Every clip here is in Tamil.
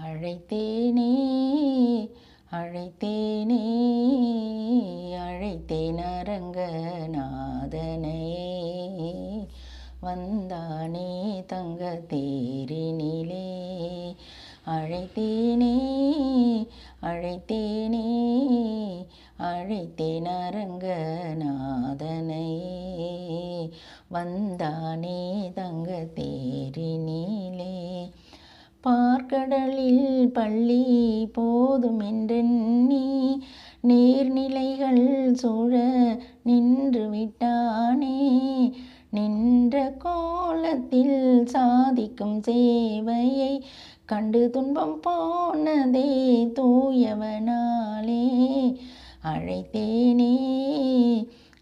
அழைத்தேனே அழைத்தேனே அழைத்தேன் அரங்கநாதனையே வந்தானே தங்க தேரினிலே. அழைத்தேனே அழைத்தேனே அழைத்தேன் அரங்கநாதனையே வந்தானே தங்க தேரினிலே. பார்க்கடலில் பள்ளி போதுமென்றெண்ணி நீர்நிலைகள் சூழ நின்று விட்டானே? நின்ற கோலத்தில் சாதிக்கும் சேவையை கண்டு துன்பம் போனதே தூயவனாலே. அழைத்தேனே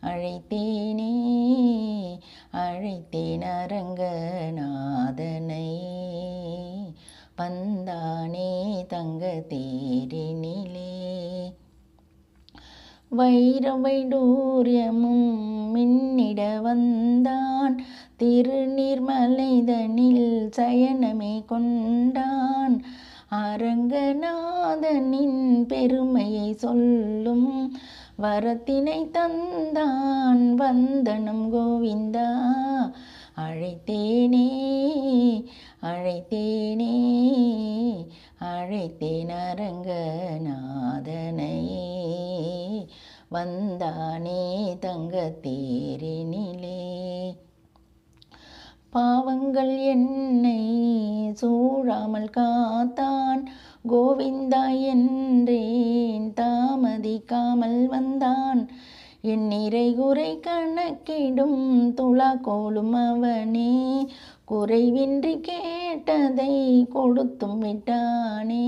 அழைத்தேனே அழைத்தேன் அரங்கநாதனை. வந்தானே தங்க தேரினிலே. வைரவைடூரியமும் மின்னிட வந்தான். திருநீர்மலைதனில் சயனமே கொண்டான். அரங்கநாதனின் பெருமையை சொல்லும் வரத்தினை தந்தான் வந்தனம் கோவிந்தா. அழைத்தேனே அழைத்தேனே அழைத்தேன் அரங்கநாதனையே வந்தானே தங்க தேரினிலே. பாவங்கள் என்னை சூழாமல் காத்தான். கோவிந்தா என்றேன் தாமதிக்காமல் வந்தான். என் நிறைகுறை கணக்கிடும் துளா கோலும் அவனே. குறைவின்றி கேட்டதை கொடுத்தும் விட்டானே.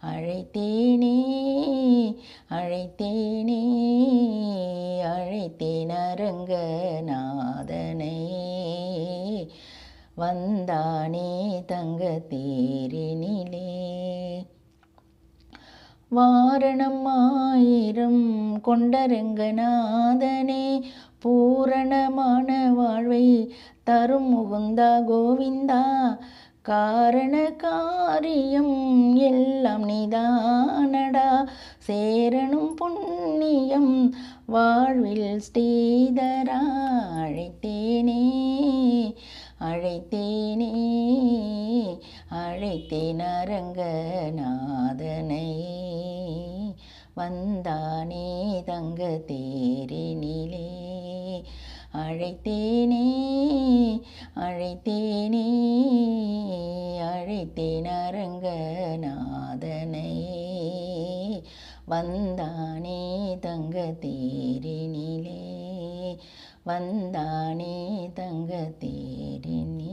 அழைத்தேனே அழைத்தேனே அழைத்தேன் அரங்கநாதனையே வந்தானே தங்க தேரினிலே வாரணம் ஆயிரம் கொண்டரங்கநாதனே பூரணமான வாழ்வை தரும் முகுந்தா கோவிந்தா. காரண காரியம் எல்லாம் நிதானடா சேரணும் புண்ணியம் வாழ்வில் ஸ்ரீதரா. அழைத்தேனே அழைத்தேனே. அழைத்தேன் அரங்கநாதனையே வந்தானே தங்க தேரினிலே. அழைத்தேனே அழைத்தேனே அழைத்தேன் அரங்கநாதனையே வந்தானே தங்க தேரினிலே. வந்தானே தங்க தேரினி